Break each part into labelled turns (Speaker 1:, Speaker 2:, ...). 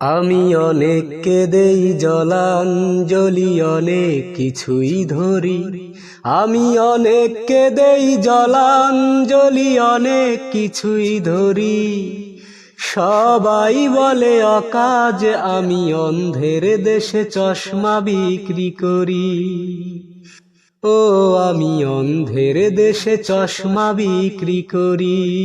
Speaker 1: আমি অনেককে দেই জলাঞ্জলি, অনেক কিছুই ধরি। আমি অনেককে দেই জলাঞ্জলি, অনেক কিছুই ধরি। সবাই বলে, অকাজ আমি অন্ধের দেশে চশমা বিক্রি করি। ও, আমি অন্ধের দেশে চশমা বিক্রি করি।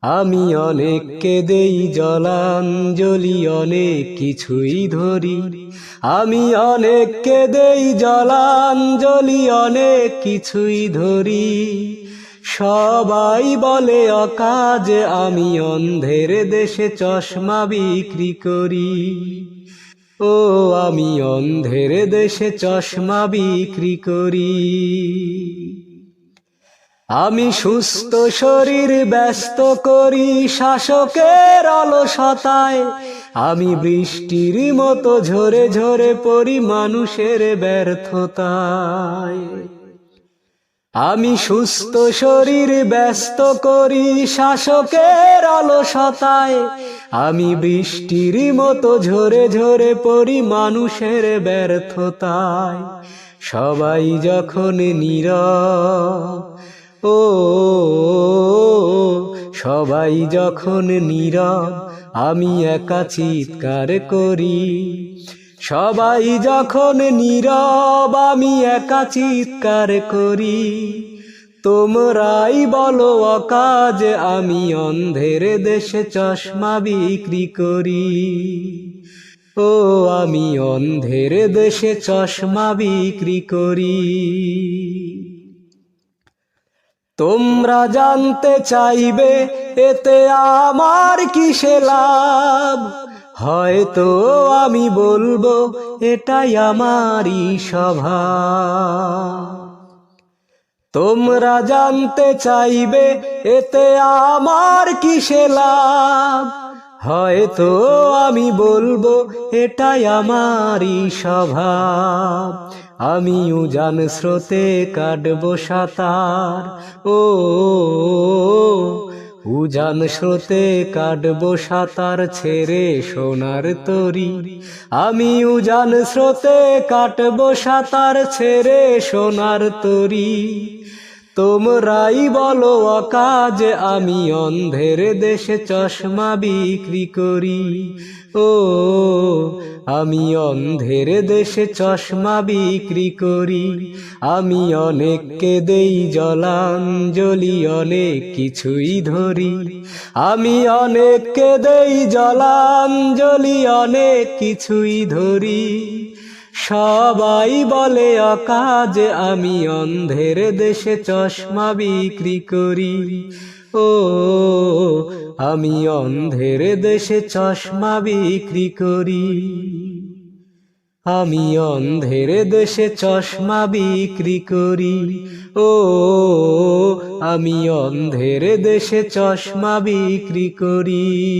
Speaker 1: আমি অনেককে দেই জলাঞ্জলি অনেক কিছুই ধরি। আমি অনেককে দেই জলাঞ্জলি অনেক কিছুই ধরি। সবাই বলে অকাজ, আমি অন্ধের দেশে চশমা বিক্রি করি। ও, আমি অন্ধের দেশে চশমা বিক্রি করি। আমি সুস্থ শরীর ব্যস্ত করি শাসকের অলসতায়। আমি বৃষ্টির মতো ঝরে ঝরে পড়ি মানুষের ব্যর্থতায়। আমি সুস্থ শরীর ব্যস্ত করি শাসকের অলসতায়। আমি বৃষ্টির মতো ঝরে ঝরে পড়ি মানুষের ব্যর্থতায়। সবাই যখন নীরব ও সবাই যখন নীরব, আমি একা চিৎকার করি। সবাই যখন নীরব, আমি একা চিৎকার করি। তোমরাই বলো অকাজ, আমি অন্ধের দেশে চশমা বিক্রি করি। ও আমি অন্ধের দেশে চশমা বিক্রি করি। তোমরা জানতে চাইবে, এতে আমার কিসে লাভ? হয়তো আমি বলব, এটাই আমারই স্বভাব। তোমরা জানতে চাইবে, এতে আমার কিসে লাভ? হয়তো আমি বলব, এটাই আমারই স্বভাব। আমি উজান স্রোতে কাটব সাঁতার ও উজান স্রোতে কাটব সাঁতার ছেড়ে সোনার তরি আমি উজান স্রোতে কাটব সাঁতার ছেড়ে সোনার তরি তোমরাই বলো অকাজ আমি অন্ধের দেশে চশমা বিক্রি করি। ও, আমি অন্ধের দেশে চশমা বিক্রি করি। আমি অনেককে দেই জলাঞ্জলি, অনেক কিছুই ধরি। আমি অনেককে দেই জলাঞ্জলি, অনেক কিছুই ধরি। সবাই বলে অকাজ আমি অন্ধের দেশে চশমা বিক্রি করি। ও, আমি অন্ধের দেশে চশমা বিক্রি করি। আমি অন্ধের দেশে চশমা বিক্রি করি। ও, আমি অন্ধের দেশে চশমা বিক্রি করি।